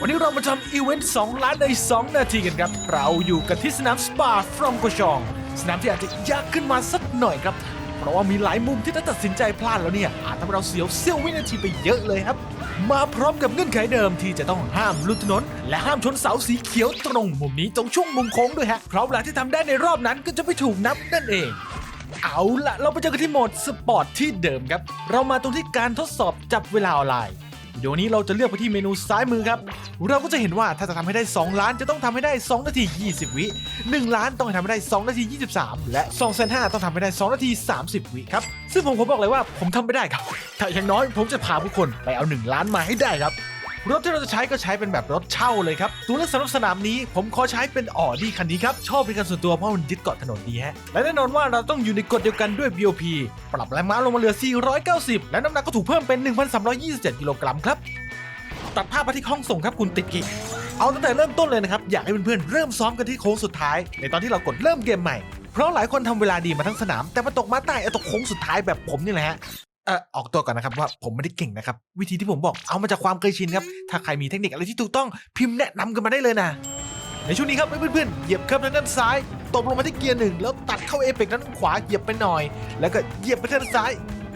วันนี้เรามาทำอีเวนต์ 2 ล้านใน 2 นาทีกันครับ เราอยู่กันที่สนามสปาฟรอมโกชอง สนามที่อาจจะยากขึ้นมาสักหน่อยครับ เพราะว่ามีหลายมุมที่ถ้าตัดสินใจพลาดแล้วเนี่ย อาจทำให้เราเสียวเสี้ยววินาทีไปเยอะเลยครับ มาพร้อมกับเงื่อนไขเดิมที่จะต้องห้ามลุดถนน และห้ามชนเสาสีเขียวตรงมุมนี้ตรงช่วงมุมโค้งด้วยฮะเพราะเวลาที่ทำได้ในรอบนั้นก็จะไม่ถูกนับนั่นเองเอาละเราไปเจอกันที่โหมดสปอร์ตที่เดิมครับ เรามาตรงที่การทดสอบจับเวลาออนไลน์ เดี๋ยวนี้เราจะเลือกไปที่เมนูซ้ายมือครับ เราก็จะเห็นว่าถ้าจะทำให้ได้ 2 ล้านจะต้องทำให้ได้ 2 นาที 20 วิ 1 ล้านต้องทำให้ได้ 2 นาที 23 และ2แสนห้าต้องทำให้ได้ 2 นาที 30 วิครับ ซึ่งผมผมบอกเลยว่าผมทำไม่ได้ครับแต่อย่างน้อยผมจะพาผู้คนไปเอา 1 ล้านมาให้ได้ครับ รถที่เราจะใช้ก็ใช้เป็นแบบรถเช่าเลยครับตัวเลือกสำหรับสนามนี้ผมขอใช้เป็นออดี้คันนี้ครับชอบเป็นการส่วนตัวเพราะมันยึดเกาะถนนดีฮะและแน่นอนว่าเราต้องอยู่ในกฎเดียวกันด้วย BOP ปรับแรงม้าลงมาเหลือ 490 และน้ำหนักก็ถูกเพิ่มเป็น 1,327กิโลกรัมครับตัดภาพมาที่ห้องส่งครับคุณติดกิเอาตั้งแต่เริ่มต้นเลยนะครับ อยากให้เพื่อนๆเริ่มซ้อมกันที่โค้งสุดท้าย ในตอนที่เรากดเริ่มเกมใหม่ เพราะหลายคนทำเวลาดีมาทั้งสนาม แต่มาตกมาใต้ไอ้ตกโค้งสุดท้ายแบบผมนี่แหละฮะ เออออกตัวก่อนนะครับว่าผมไม่ได้เก่งนะครับ วิธีที่ผมบอกเอามาจากความเคยชินครับ ถ้าใครมีเทคนิคอะไรที่ถูกต้องพิมพ์แนะนำกันมาได้เลยนะ ในช่วงนี้ครับเพื่อนๆเหยียบเคิร์ฟทางด้านซ้ายตบลงมาที่เกียร์หนึ่งแล้วตัดเข้าเอเปกด้านขวาเหยียบไปหน่อย แล้วก็เหยียบไปทางด้านซ้าย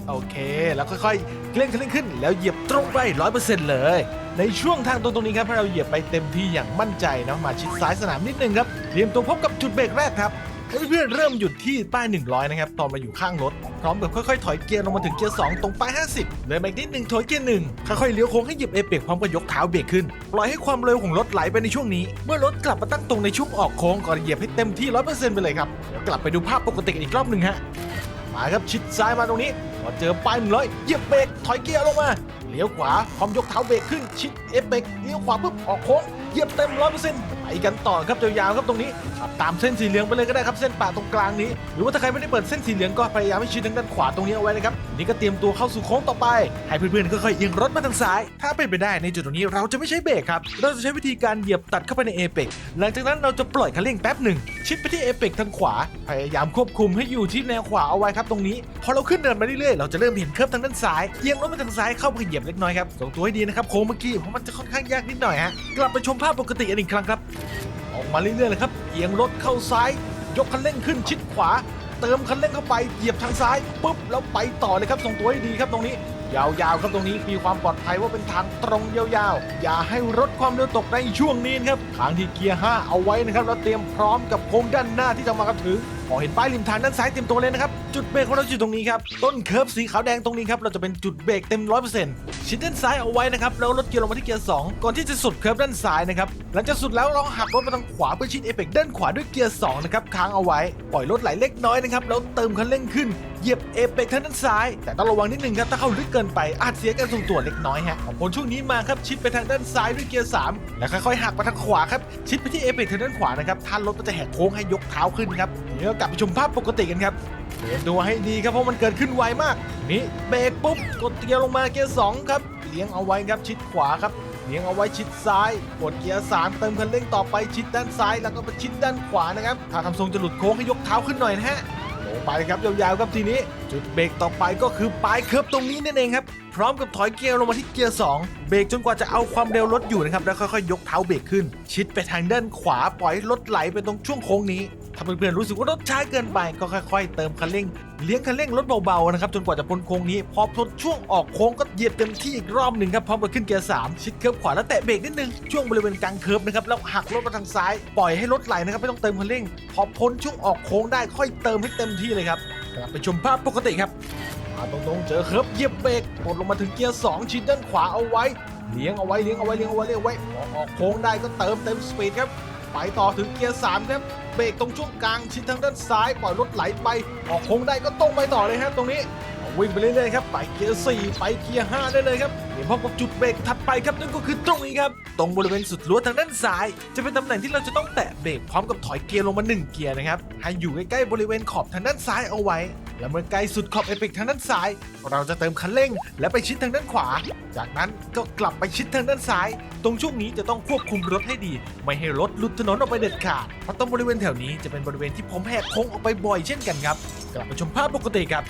โอเค แล้วค่อยๆเร่งคันเร่งขึ้น แล้วเหยียบตรงไปร้อยเปอร์เซ็นต์เลย ในช่วงทางตรงตรงนี้ครับให้เราเหยียบไปเต็มที่อย่างมั่นใจเนาะมาชิดซ้ายสนามนิดนึงครับเตรียมตัวพบกับจุดเบรกแรกครับให้ เพื่อนเริ่มหยุดที่ป้าย 100 นะครับ ตอนมาอยู่ข้างรถ พร้อมกับค่อยๆ ถอยเกียร์ลงมาถึงเกียร์ 2 ตรงป้าย 50 เลยมาอีกนิดหนึ่งถอยเกียร์หนึ่งค่อยๆ เลี้ยวโค้งให้เหยียบเอเปกพร้อมกับยกเท้าเบรกขึ้น ปล่อยให้ความเร็วของรถไหลไปในช่วงนี้ เมื่อรถกลับมาตั้งตรงในช่วงออกโค้งก็เหยียบให้เต็มที่ 100%ไปเลยครับเดี๋ยวกลับไปดูภาพปกติอีกรอบหนึ่งฮะ มาครับชิดซ้ายมาตรงนี้พอเจอป้าย100เหยียบเบรกถอยเกียร์ลงมาเลี้ยวขวาพร้อมยกเท้าเบรกขึ้นชิดเอเปกเลี้ยวขวาปุ๊บออกโค้งเหยียบเต็มร้อยเปอร์เซ็นต์ไปกันต่อครับยาวๆครับตรงนี้ขับตามเส้นสีเหลืองไปเลยก็ได้ครับเส้นป่าตรงกลางนี้ หรือว่าถ้าใครไม่ได้เปิดเส้นสีเหลืองก็พยายามให้ชิดทางด้านขวาตรงนี้เอาไว้นะครับนี่ก็เตรียมตัวเข้าสู่โค้งต่อไป ให้เพื่อนๆค่อยๆเอียงรถมาทางซ้าย ถ้าเป็นไปได้ในจุดตรงนี้เราจะไม่ใช้เบรกครับเราจะใช้วิธีการเหยียบตัดเข้าไปในเอเปกหลังจากนั้นเราจะปล่อยคันเร่งแป๊บหนึ่งชิดไปที่เอเปกทางขวา พยายามควบคุมให้อยู่ที่แนวขวาเอาไว้ครับตรงนี้พอเราขึ้นเนินมาเรื่อยๆเราจะเริ่มเห็นเคิร์ฟทางด้านซ้ายเอียงรถมาทางซ้ายเข้าไปเหยียบเล็กน้อยครับส่งตัวให้ดีนะครับโค้งเมื่อกี้เพราะมันจะค่อนข้างยากนิดหน่อยฮะกลับไปชมภาพปกติกันอีกครั้งครับออกมาเรื่อยๆเลยครับเอียงรถเข้าซ้าย ยกคันเร่งขึ้นชิดขวา เติมคันเร่งเข้าไปเหยียบทางซ้ายปุ๊บแล้วไปต่อเลยครับส่งตัวให้ดีครับตรงนี้ ยาวๆครับตรงนี้มีความปลอดภัยว่าเป็นทางตรงยาวๆ อย่าให้รถความเร็วตกในช่วงนี้นะครับทางที่เกียร์ 5 เอาไว้นะครับแล้วเตรียมพร้อมกับโค้งด้านหน้าที่จะมากระถึงพอเห็นป้ายริมทางด้านซ้ายเตรียมตัวเลยนะครับ จุดเบรกของเราอยู่ตรงนี้ครับ ต้นเคิร์ฟสีขาวแดงตรงนี้ครับเราจะเป็นจุดเบรกเต็มร้อยเปอร์เซ็นต์ชิดด้านซ้ายเอาไว้นะครับ แล้วลดเกียร์ลงมาที่เกียร์2ก่อนที่จะสุดเคิร์ฟด้านซ้ายนะครับ หลังจากสุดแล้วเราหักรถมาทางขวาเพื่อชิดเอเปกด้านขวาด้วยเกียร์2นะครับค้างเอาไว้ปล่อยรถไหลเล็กน้อยนะครับแล้วเติมคันเร่งขึ้น เหยียบเอเปกทางด้านซ้าย แต่ต้องระวังนิดนึงครับถ้าเข้าลึกเกินไปอาจเสียการทรงตัวเล็กน้อยฮะของผลช่วงนี้มาครับชิดไปทางด้านซ้ายด้วยเกียร์3แล้วค่อยๆหักมาทางขวาครับชิดไปที่เอเปกทางด้านขวานะครับท่านรถก็จะแหกโค้งให้ยกเท้าขึ้นครับเดี๋ยวกลับไปชมภาพปกติกันครับเตรียมตัวให้ดีครับเพราะมันเกิดขึ้นไวมาก นี่เบรกปุ๊บกดเกียร์ลงมาเกียร์สองครับเลี้ยงเอาไว้ครับชิดขวาครับเลี้ยงเอาไว้ชิดซ้ายกดเกียร์สามเติมคันเร่งต่อไปชิดด้านซ้ายแล้วก็ไปชิดด้านขวานะครับถ้าทำทรงจะหลุดโค้งให้ยกเท้าขึ้นหน่อยนะฮะ ลงไปครับยาวๆครับทีนี้ จุดเบรกต่อไปก็คือปลายเคิร์ฟตรงนี้นั่นเองครับ พร้อมกับถอยเกียร์ลงมาที่เกียร์สองเบรกจนกว่าจะเอาความเร็วรถอยู่นะครับแล้วค่อยๆ ยกเท้าเบรกขึ้น ชิดไปทางด้านขวาปล่อยให้รถไหลไปตรงช่วงโค้งนี้ถ้าเพื่อนๆรู้สึกว่ารถช้าเกินไปก็ค่อย ๆ เติมคันเร่ง เลี้ยงคันเร่งรถเบาๆนะครับจนกว่าจะพ้นโค้งนี้พอพ้นช่วงออกโค้งก็เหยียบเต็มที่อีกรอบหนึ่งครับพร้อมกับขึ้นเกียร์3ชิดเคิร์ฟขวาแล้วแตะเบรกนิดนึงช่วงบริเวณกลางเคิร์ฟนะครับแล้วหักรถมาทางซ้ายปล่อยให้รถไหลนะครับไม่ต้องเติมคันเร่ง พอพ้นช่วงออกโค้งได้ค่อยเติมให้เต็มที่เลยครับกลับไปชมภาพปกติครับมาตรงๆเจอเคิร์ฟเหยียบเบรกกดลงมาถึงเกียร์2ชิดด้านขวาเอาไว้เลี้ยงเอาไว้เลี้ยงเอาไว้เลี้ยงเอาไว้เลี้ยงเอาไว้พอออกโค้งได้ก็เติมเต็มสปีดครับ ไปต่อถึงเกียร์3ครับเบรกตรงช่วงกลางชิดทางด้านซ้ายปล่อยรถไหลไปออกโค้งได้ก็ตรงไปต่อเลยครับตรงนี้วิ่งไปเรื่อยๆครับไปเกียร์4ไปเกียร์5ได้เลยครับเดี๋ยวพบกับจุดเบรกถัดไปครับนั่นก็คือตรงนี้ครับตรงบริเวณสุดรั้วทางด้านซ้าย จะเป็นตำแหน่งที่เราจะต้องแตะเบรกพร้อมกับถอยเกียร์ลงมา 1 เกียร์นะครับให้อยู่ใกล้ๆบริเวณขอบทางด้านซ้ายเอาไว้ และเมื่อใกล้สุดขอบเอเปกทางด้านซ้าย เราจะเติมคันเร่ง และไปชิดทางด้านขวา จากนั้นก็กลับไปชิดทางด้านซ้าย ตรงช่วงนี้จะต้องควบคุมรถให้ดี ไม่ให้รถหลุดถนนออกไปเด็ดขาดเพราะตรงบริเวณแถวนี้จะเป็นบริเวณที่ผมแหกโค้งออกไปบ่อยเช่นกันครับ กลับไปชมภาพปกติครับ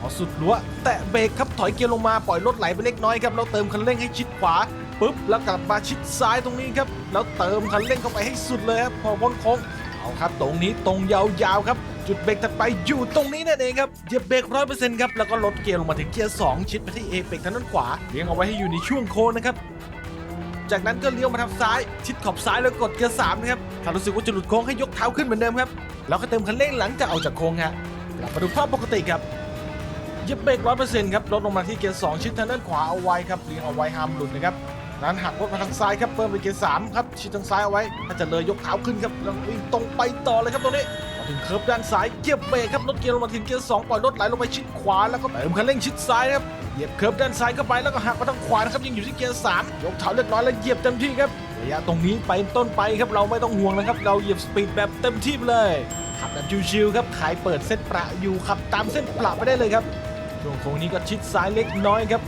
พอสุดรั้วแตะเบรกครับถอยเกียร์ลงมาปล่อยรถไหลไปเล็กน้อยครับแล้วเติมคันเร่งให้ชิดขวาปุ๊บแล้วกลับมาชิดซ้ายตรงนี้ครับแล้วเติมคันเร่งเข้าไปให้สุดเลยครับพอพ้นโค้งเอาครับ ตรงนี้ตรงยาวๆครับ จุดเบรกถัดไปอยู่ตรงนี้นั่นเองครับเหยียบเบรกร้อยเปอร์เซ็นต์ครับแล้วก็ลดเกียร์ลงมาถึงเกียร์สองชิดไปที่เอเปกทางด้านขวาเลี้ยงเอาไว้ให้อยู่ในช่วงโค้งนะครับจากนั้นก็เลี้ยวมาทางซ้าย ชิดขอบซ้ายแล้วกดเกียร์สามนะครับถ้ารู้สึกว่าจะหลุดโค้งให้ยกเท้าขึ้นเหมือนเดิมครับแล้วก็เติมคันเร่งหลังจากออกจากโค้งฮะกลับมาดูภาพปกติครับเหยียบเบรกร้อยเปอร์เซ็นต์ครับลดลงมาที่เกียร์สองชิดทางด้านขวาเอาไว้ครับเลี้ยงเอาไว้ห้ามหลุดนะครับนั้นหักรถมาทางซ้ายครับเพิ่มไปเกียร์สามครับชิดทางซ้ายเอาไว้ ถ้าจะเลยยกเท้าขึ้นครับแล้ววิ่งตรงไปต่อเลยครับตรงนี้ ถึงเคิร์ฟด้านซ้ายเหยียบเบรกครับลดเกียร์ลงมาถึงเกียร์สองปล่อยรถไหลลงไปชิดขวาแล้วก็เติมคันเร่งชิดซ้ายครับเหยียบเคิร์ฟด้านซ้ายเข้าไปแล้วก็หักมาทางขวานะครับยังอยู่ที่เกียร์สามยกเท้าเรียบร้อยแล้วเหยียบเต็มที่ครับระยะตรงนี้ไปต้นไปครับเราไม่ต้องห่วงนะครับเราเหยียบสปีดแบบเต็มที่เลยขับแบบชิวๆครับขายเปิดเส้นประอยู่ขับตามเส้นประไปได้เลยครับช่วงโค้งนี้ก็ชิดซ้ายเล็กน้อยครับ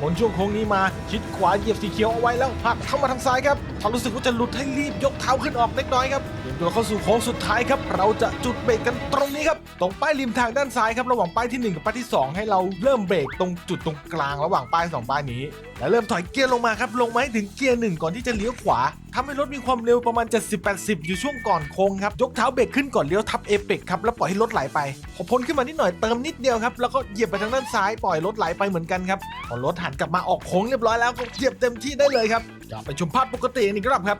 ผลช่วงโค้งนี้มาชิดขวาเหยียบสีเขียวเอาไว้แล้วหักเข้ามาทางซ้ายครับถ้ารู้สึกว่าจะหลุดให้รีบยกเท้าขึ้นออกเล็กน้อยครับ เตรียมตัวเข้าสู่โค้งสุดท้ายครับ เราจะจุดเบรกกันตรงนี้ครับ ตรงป้ายริมทางด้านซ้ายครับ ระหว่างป้ายที่หนึ่งกับป้ายที่สองให้เราเริ่มเบรกตรงจุดตรงกลางระหว่างป้ายสองป้ายนี้ แล้วเริ่มถอยเกียร์ลงมาครับ ลงมาให้ถึงเกียร์หนึ่งก่อนที่จะเลี้ยวขวาทำให้รถมีความเร็วประมาณ 70-80 อยู่ช่วงก่อนโค้งครับ ยกเท้าเบรกขึ้นก่อนเลี้ยวทับเอเปกครับ แล้วปล่อยให้รถไหลไป พอพ้นขึ้นมานิดหน่อยเติมนิดเดียวครับ แล้วก็เหยียบไปทางด้านซ้าย ปล่อยรถไหลไปเหมือนกันครับ พอรถหันกลับมาออกโค้งเรียบร้อยแล้วก็เหยียบเต็มที่ได้เลยครับกลับไปชมภาพปกติอีกรอบครับ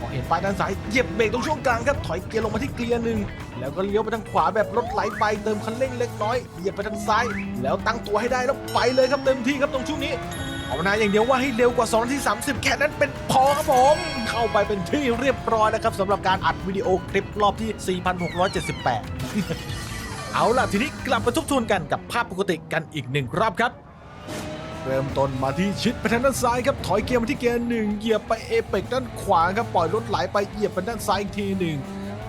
พอเห็นป้ายด้านซ้ายเหยียบเบรกตรงช่วงกลางครับถอยเกียร์ลงมาที่เกียร์หนึ่งแล้วก็เลี้ยวไปทางขวาแบบรถไหลไปเติมคันเร่งเล็กน้อยเหยียบไปทางซ้าย แล้วตั้งตัวให้ได้แล้วไปเลยครับเต็มที่ครับตรงช่วงนี้ภาวนาอย่างเดียวว่าให้เร็วกว่า2นาที30 แค่นั้นเป็นพอครับผม เข้าไปเป็นที่เรียบร้อยนะครับสำหรับการอัดวิดีโอคลิปรอบที่ 4678 เอาล่ะ ทีนี้กลับมาทบทวนกันกับภาพปกติกันอีกหนึ่งรอบครับ เริ่มต้นมาที่ชิดไปทางด้านซ้ายครับถอยเกียร์มาที่เกียร์หนึ่งเหยียบไปเอเปกด้านขวาครับปล่อยรถไหลไปเหยียบไปด้านซ้ายอีกทีหนึ่ง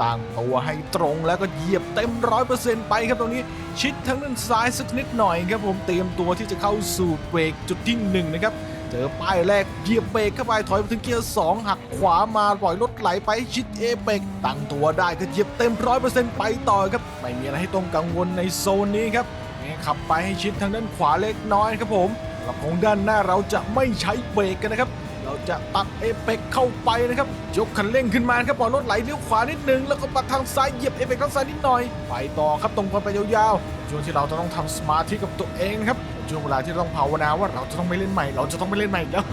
ตั้งตัวให้ตรงแล้วก็เหยียบเต็มร้อยเปอร์เซ็นต์ไปครับตรงนี้ชิดทางด้านซ้ายสักนิดหน่อยครับผมเตรียมตัวที่จะเข้าสู่เบรกจุดที่หนึ่งนะครับเจอป้ายแรกเหยียบเบรกเข้าไปถอยไปถึงเกียร์สองหักขวามาปล่อยรถไหลไปชิดเอเปกตั้งตัวได้ก็เหยียบเต็มร้อยเปอร์เซ็นต์ไปต่อครับไม่มีอะไรให้ต้องกังวลในโซนนี้ครับขับไปให้ชิดทางด้านขวาเล็กน้อยครับผม กระโปรงด้านหน้าเราจะไม่ใช้เบรกกันนะครับ เราจะตัดเอเปกเข้าไปนะครับยกคันเร่งขึ้นมาครับปล่อยรถไหลเลี้ยวขวานิดนึงแล้วก็ปัดทางซ้ายเหยียบเอเปกทางซ้ายนิดหน่อยไปต่อครับตรงไปยาวๆช่วงที่เราจะต้องทำสมาธิกับตัวเองนะครับช่วงเวลาที่ต้องภาวนาว่าเราจะต้องไม่เล่นใหม่ เราจะต้องไม่เล่นใหม่แล้ว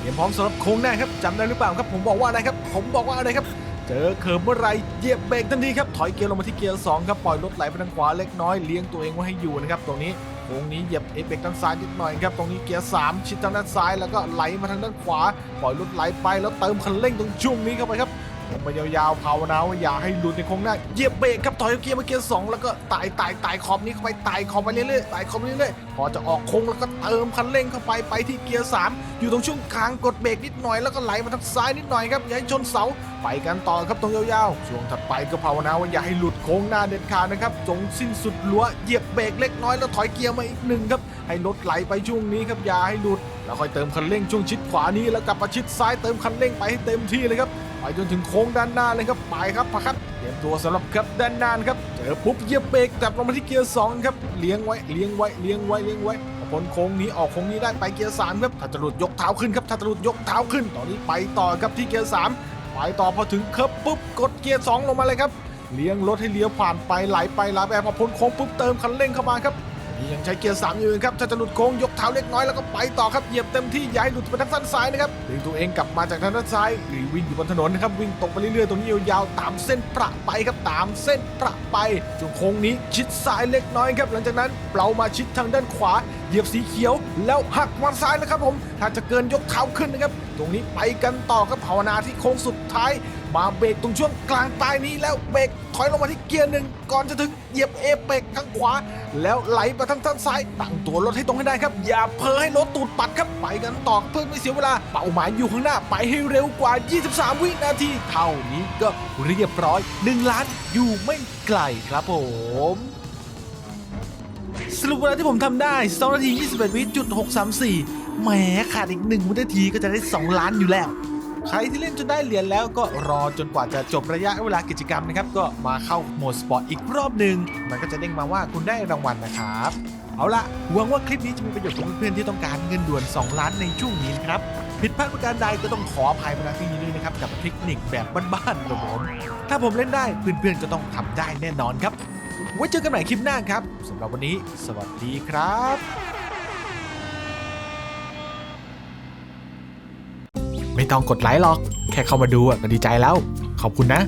เตรียมพร้อมสำหรับโค้งหน้าครับจำได้หรือเปล่าครับ ผมบอกว่าอะไรครับ ผมบอกว่าอะไรครับเจอเคิร์ฟเมื่อไหรเหยียบเบรกทันทีครับ ถอยเกียร์ลงมาที่เกียร์สองครับ ปล่อยรถไหลไปทางขวาเล็กน้อย เลี้ยงตัวเองไว้ให้อยู่นะครับตรงนี้ โค้งนี้เหยียบเอเบรกด้านซ้ายนิดหน่อยครับตรงนี้เกียร์สามชิดทางด้านซ้ายแล้วก็ไหลมาทางด้านขวาปล่อยรถไหลไปแล้วเติมคันเร่งตรงช่วงนี้เข้าไปครับลงไปยาวๆภาวนาว่าอย่าให้หลุดในโค้งหน้าเหยียบเบรกครับถอยเกียร์มาเกียร์สองแล้วก็ไต่ไต่ไต่ขอบนี้เข้าไปไต่ขอบไปเรื่อยๆไต่ขอบไปเรื่อยๆพอจะออกโค้งแล้วก็เติมคันเร่งเข้าไปไปที่เกียร์สามอยู่ตรงช่วงกลางกดเบรกนิดหน่อยแล้วก็ไหลมาทางซ้ายนิดหน่อยครับอย่าให้ชนเสาไปกันต่อครับตรงยาวๆ ช่วงถัดไปก็ภาวนาว่าอย่าให้หลุดโค้งหน้าเด็ดขาดนะครับ จงสิ้นสุดลัวเหยียบเบรกเล็กน้อยแล้วถอยเกียร์มาอีกหนึ่งครับ ให้รถไหลไปช่วงนี้ครับอย่าให้หลุด แล้วค่อยเติมคันเร่งช่วงชิดขวานี้แล้วกลับมาชิดซ้ายเติมคันเร่งไปให้เต็มที่เลยครับ ไปจนถึงโค้งด้านหน้าเลยครับ ไปครับพะครับ เตรียมตัวสำหรับครับด้านหน้านครับ เจอปุ๊บเหยียบเบรกกลับลงมาที่เกียร์สองครับ เลี้ยงไว้ เลี้ยงไว้ เลี้ยงไว้ เลี้ยงไว้พอพ้นโค้งนี้ออกโค้งนี้ได้ไปเกียร์สามครับ ถ้าจะหลุดยกเท้าขึ้นครับ ถ้าจะหลุดยกเท้าขึ้น ตอนนี้ไปต่อครับที่เกียร์สาม ไปต่อพอถึงเคิร์ฟปุ๊บกดเกียร์สองลงมาเลยครับเลี้ยงรถให้เลี้ยวผ่านไปไหลไปไหลไปพอพ้นโค้งปุ๊บเติมคันเร่งเข้ามาครับ นี่ยังใช้เกียร์สามอยู่ครับถ้าจะหลุดโค้งยกเท้าเล็กน้อยแล้วก็ไปต่อครับเหยียบเต็มที่ย่าให้หลุดไปทางด้านซ้ายนะครับดึงตัวเองกลับมาจากทางด้านซ้ายหรือวิ่งอยู่บนถนนนะครับวิ่งตรงไปเรื่อยๆตรงนี้ยาวๆตามเส้นประไปครับตามเส้นประไปช่วงโค้งนี้ชิดซ้ายเล็กน้อยครับหลังจากนั้นเปล่ามาชิดทางด้านขวาเหยียบสีเขียวแล้วหักมาซ้ายนะครับผมถ้าจะเกินยกเท้าขึ้นนะครับตรงนี้ไปกันต่อครับภาวนาที่โค้งสุดท้าย มาเบรกตรงช่วงกลางปลายนี้แล้วเบรกถอยลงมาที่เกียร์หนึ่งก่อนจะถึงเหยียบเอเปกทางขวา แล้วไหลไปทางด้านซ้ายตั้งตัวรถให้ตรงให้ได้ครับ อย่าเพ้อให้รถตูดปัดครับไปกันต่อเพื่อไม่เสียเวลาเป้าหมายอยู่ข้างหน้าไปให้เร็วกว่า 23 วินาที เท่านี้ก็เรียบร้อย1ล้านอยู่ไม่ไกลครับผมสรุปเวลาที่ผมทำได้2นาที 21วิจุด634แหมขาดอีก1วินาทีก็จะได้ 2 ล้านอยู่แล้ว ใครที่เล่นจนได้เหรียญแล้วก็รอจนกว่าจะจบระยะเวลากิจกรรมนะครับ ก็มาเข้าโหมดสปอร์ตอีกรอบหนึ่งมันก็จะเด้งมาว่าคุณได้รางวัลนะครับ เอาละหวังว่าคลิปนี้จะมีประโยชน์กับเพื่อนๆที่ต้องการเงินด่วน 2 ล้านในช่วงนี้นครับผิดพลาดประการใดก็ต้องขออภัยมาณที่นี้ด้วยนะครับกับเทคนิคแบบบ้านๆครับผมถ้าผมเล่นได้เพื่อนๆก็ต้องทำได้แน่นอนครับ ไว้เจอกันใหม่คลิปหน้าครับสำหรับวันนี้ สวัสดีครับ ไม่ต้องกดไลค์หรอก แค่เข้ามาดูก็ดีใจแล้ว ขอบคุณนะ